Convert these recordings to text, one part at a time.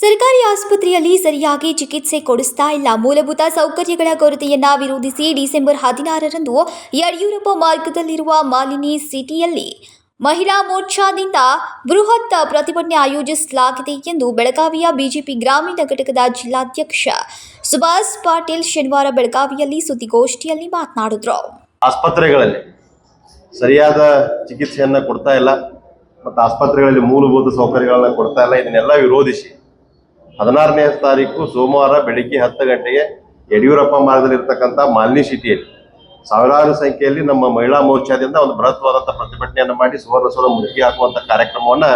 ಸರ್ಕಾರಿ ಆಸ್ಪತ್ರೆಯಲ್ಲಿ ಸರಿಯಾಗಿ ಚಿಕಿತ್ಸೆ ಕೊಡಿಸ್ತಾ ಇಲ್ಲ. ಮೂಲಭೂತ ಸೌಕರ್ಯಗಳ ಕೊರತೆಯನ್ನ ವಿರೋಧಿಸಿ ಡಿಸೆಂಬರ್ ಹದಿನಾರರಂದು ಯಡಿಯೂರಪ್ಪ ಮಾರ್ಗದಲ್ಲಿರುವ ಮಾಲಿನಿ ಸಿಟಿಯಲ್ಲಿ ಮಹಿಳಾ ಮೋರ್ಚಾದಿಂದ ಬೃಹತ್ ಪ್ರತಿಭಟನೆ ಆಯೋಜಿಸಲಾಗಿದೆ ಎಂದು ಬೆಳಗಾವಿಯ ಬಿಜೆಪಿ ಗ್ರಾಮೀಣ ಘಟಕದ ಜಿಲ್ಲಾಧ್ಯಕ್ಷ ಸುಭಾಷ್ ಪಾಟೀಲ್ ಶನಿವಾರ ಬೆಳಗಾವಿಯಲ್ಲಿ ಸುದ್ದಿಗೋಷ್ಠಿಯಲ್ಲಿ ಮಾತನಾಡಿದರು. ಆಸ್ಪತ್ರೆಗಳಲ್ಲಿ ಸರಿಯಾದ ಚಿಕಿತ್ಸೆಯನ್ನು ಕೊಡ್ತಾ ಇಲ್ಲ. ಮತ್ತು ಆಸ್ಪತ್ರೆಗಳಲ್ಲಿ ಮೂಲಭೂತ ಸೌಕರ್ಯಗಳನ್ನು ಕೊಡ್ತಾ ಇಲ್ಲ. ಇದನ್ನೆಲ್ಲ ವಿರೋಧಿಸಿ ಹದಿನಾರನೇ ತಾರೀಕು ಸೋಮವಾರ ಬೆಳಿಗ್ಗೆ ಹತ್ತು ಗಂಟೆಗೆ ಯಡಿಯೂರಪ್ಪ ಮಾರ್ಗದಲ್ಲಿರ್ತಕ್ಕಂಥ ಮಾಲಿನಿ ಸಿಟಿಯಲ್ಲಿ ಸಾವಿರಾರು ಸಂಖ್ಯೆಯಲ್ಲಿ ನಮ್ಮ ಮಹಿಳಾ ಮೋರ್ಚಾದಿಂದ ಒಂದು ಬೃಹತ್ವಾದಂಥ ಪ್ರತಿಭಟನೆಯನ್ನು ಮಾಡಿ ಸುವರ್ಣಸೌಧ ಮುತ್ತಿಗೆ ಹಾಕುವಂಥ ಕಾರ್ಯಕ್ರಮವನ್ನು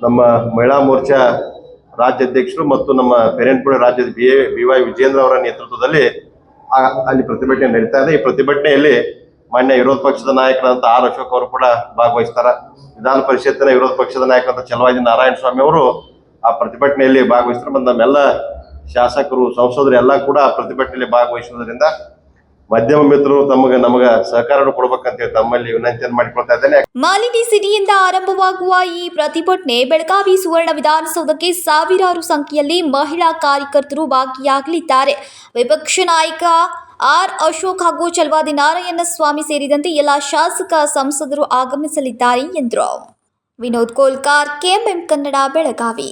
ನಮ್ಮ ಮಹಿಳಾ ಮೋರ್ಚಾ ರಾಜ್ಯಾಧ್ಯಕ್ಷರು ಮತ್ತು ನಮ್ಮ ಪೆರೆಂಟ್ಪುಳೆ ರಾಜ್ಯದ B A, B Y Vijendra ಅವರ ನೇತೃತ್ವದಲ್ಲಿ ಅಲ್ಲಿ ಪ್ರತಿಭಟನೆ ನಡೀತಾ ಇದೆ. ಈ ಪ್ರತಿಭಟನೆಯಲ್ಲಿ ಮಾನ್ಯ ವಿರೋಧ ಪಕ್ಷದ ನಾಯಕರಾದಂಥ ಆರ್ ಅಶೋಕ್ ಅವರು ಕೂಡ ಭಾಗವಹಿಸ್ತಾರೆ. ವಿಧಾನ ಪರಿಷತ್ತಿನ ವಿರೋಧ ಪಕ್ಷದ ನಾಯಕರಾದ ಚಲವಾಜಿ ನಾರಾಯಣ ಸ್ವಾಮಿ ಅವರು ಆ ಪ್ರತಿಭಟನೆಯಲ್ಲಿ ಭಾಗವಹಿಸಿದ್ರು. ಮತ್ತು ನಮ್ಮೆಲ್ಲ ಶಾಸಕರು, ಸಂಸದರು ಎಲ್ಲ ಕೂಡ ಪ್ರತಿಭಟನೆಯಲ್ಲಿ ಭಾಗವಹಿಸುವುದರಿಂದ ಮಧ್ಯಮ ಮಿತ್ರರು ತಮಗೆ ನಮಗ ಸಹಕಾರ ಕೊಡ್ಬೇಕಂತೇಳಿ ತಮ್ಮಲ್ಲಿ ವಿನಂತಿಯನ್ನು ಮಾಡಿಕೊಳ್ತಾ ಇದ್ದೇನೆ. ಮಾಲಿನಿ ಸಿಟಿಯಿಂದ ಆರಂಭವಾಗುವ ಈ ಪ್ರತಿಭಟನೆ ಬೆಳಗಾವಿ ಸುವರ್ಣ ವಿಧಾನಸೌಧಕ್ಕೆ ಸಾವಿರಾರು ಸಂಖ್ಯೆಯಲ್ಲಿ ಮಹಿಳಾ ಕಾರ್ಯಕರ್ತರು ಭಾಗಿಯಾಗಲಿದ್ದಾರೆ. ವಿಪಕ್ಷ ನಾಯಕ ಆರ್ ಅಶೋಕ್ ಹಾಗೂ ಚಲವಾದಿ ನಾರಾಯಣ ಸ್ವಾಮಿ ಸೇರಿದಂತೆ ಎಲ್ಲ ಶಾಸಕ ಸಂಸದರು ಆಗಮಿಸಲಿದ್ದಾರೆ ಎಂದರು. ವಿನೋದ್ ಕೋಲ್ಕಾರ್, ಕೆಎಂಎಂ ಕನ್ನಡ, ಬೆಳಗಾವಿ.